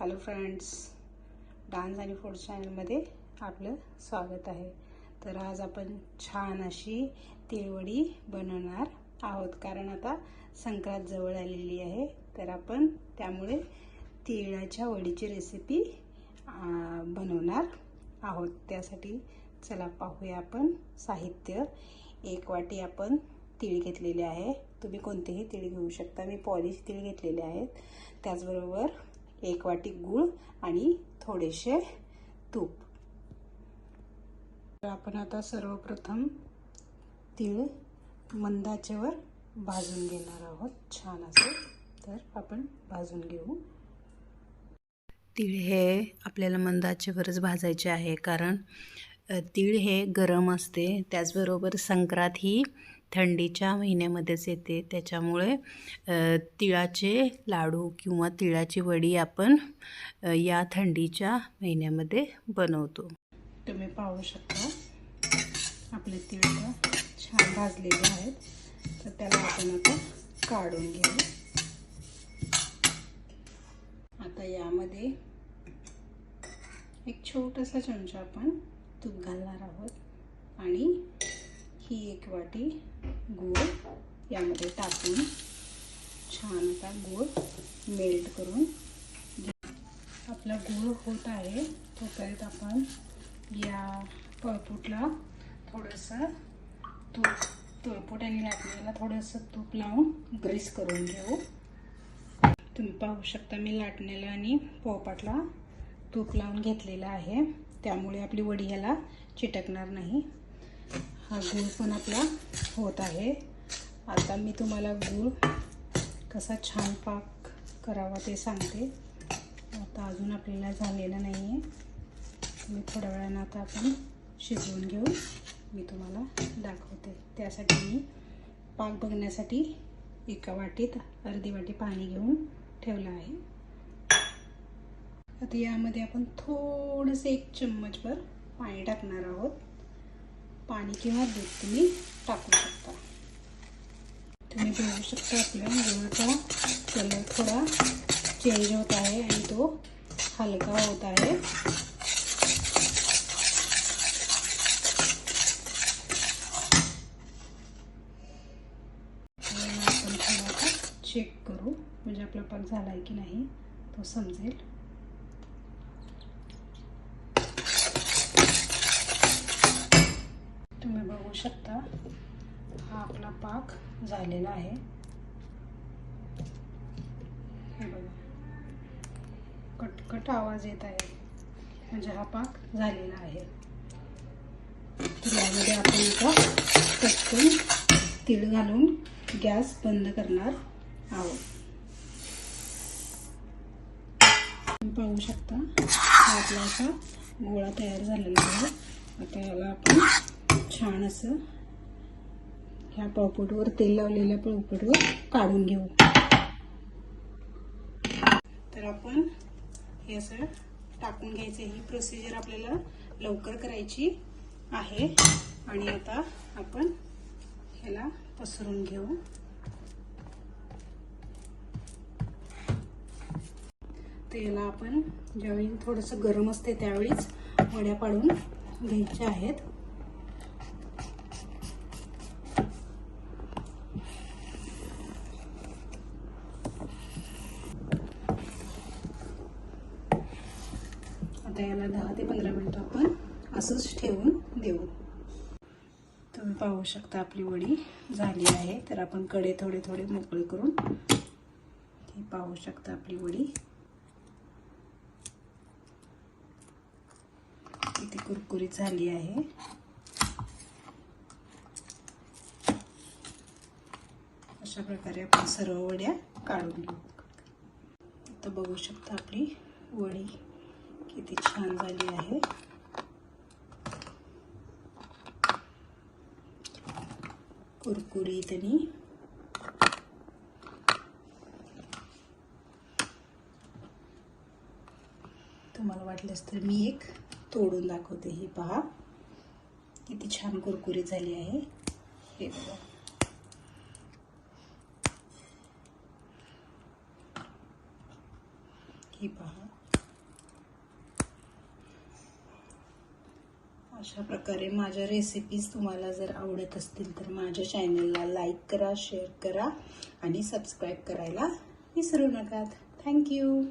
Hello friends dance आणि food चॅनलमध्ये आपलं स्वागत आहे. तर आज आपण छान अशी तिळवडी बनवणार आहोत. कारण आता संक्रांत जवळ आलेली आहे. तर आपण त्यामुळे तिळाच्या वडीची रेसिपी बनवणार आहोत. त्यासाठी चला पाहूया आपण साहित्य. एक वाटी आपण तीळ घेतलेले आहे. तुम्ही कोणतेही तीळ घेऊ शकता. मी पॉलिश तीळ घेतलेले आहेत. त्याचबरोबर एक वाटी गूळ आणि थोडेसे तूप. तर आपण आता सर्वप्रथम तीळ मंदाचेवर भाजून घेणार आहोत. छान असे. तर आपण भाजून घेऊ. तीळ हे आपल्याला मंदाचेवरच भाजायचे आहे कारण तीळ हे गरम असते. त्याचबरोबर संक्रांत ही थंडीच्या महिन्यामध्येच येते. त्याच्यामुळे तिळाचे लाडू किंवा तिळाची वडी आपण या थंडीच्या महिन्यामध्ये बनवतो. तुम्ही पाहू शकता आपले तिळ छान भाजलेले आहेत. तर त्याला आपण आता काढून घेऊ. आता यामध्ये एक छोटासा चमचा आपण तूप घालणार आहोत आणि ही एक वाटी गूळ यामध्ये टाकून छान आता गूळ मेल्ट करून आपला गूळ होत आहे तोपर्यंत आपण या पळपूटला थोडंसं तूप तळपूट आणि लाटणीला थोडंसं तूप लावून ग्रीस करून घेऊ. तुम्ही पाहू शकता मी लाटण्याला आणि पोपाटला तूप लावून घेतलेला आहे. त्यामुळे आपली वडी ह्याला चिटकणार नाही. हा गूळ पण आपला होत आहे. आता मी तुम्हाला गूळ कसा छान पाक करावा ते सांगते. आता अजून आपल्याला झालेलं नाही आहे मी थोड्या वेळानं आता आपण शिजवून घेऊ. मी तुम्हाला दाखवते. त्यासाठी मी पाक बघण्यासाठी एका वाटीत अर्धी वाटी पाणी घेऊन ठेवलं आहे. आता यामध्ये आपण थोडंसं एक चम्मचभर पाणी टाकणार आहोत. पाणी किंवा दूध तुम्ही टाकू शकता. तुम्ही बघू शकता आपल्या गुळाचा कलर थोडा चेंज होत आहे आणि तो हलका होत आहे. आपण थोडासा चेक करू म्हणजे आपला पाक झाला आहे की नाही तो समजेल तुम्ही बघू शकता. हा आपला पाक झालेला आहे. बघा. कटकट आवाज येत आहे. म्हणजे हा पाक झालेला आहे. तर यामध्ये आपण आता पटकन तीळ घालून गॅस बंद करणार आहोत. पाहू शकता आपला असा गोळा तयार झालेला आहे. आता याला आपण छान असं ह्या पळपूटवर तेल लावलेल्या पळपूटवर काढून घेऊ. तर आपण हे असं टाकून घ्यायचं. ही प्रोसिजर आपल्याला लवकर करायची आहे. आणि आता आपण ह्याला पसरून घेऊ. तर याला आपण ज्यावेळी थोडंसं गरम असते त्यावेळीच वड्या पाडून घ्यायच्या आहेत. आता याला दहा ते पंधरा मिनटं आपण असंच ठेवून देऊ. तुम्ही पाहू शकता आपली वडी झाली आहे. तर आपण कडे थोडे थोडे मोकळे करून ही पाहू शकता आपली वडी. किती कुरकुरीत झाली आहे. अशा प्रकारे आपण सर्व वड्या काढून घेऊ. आता बघू शकता आपली वडी. किती छान झाली आहे. कुरकुरीत आणि तुम्हाला वाटलंच तर मी एक तोडून दाखवते ही पहा. किती छान कुरकुरी झाली आहे. हे बघा. ही पहा. अशा प्रकारे माझ्या रेसिपीज तुम्हाला जर आवडत असतील तर माझ्या चॅनलला लाईक करा शेअर करा आणि सबस्क्राईब करायला विसरू नका. थँक्यू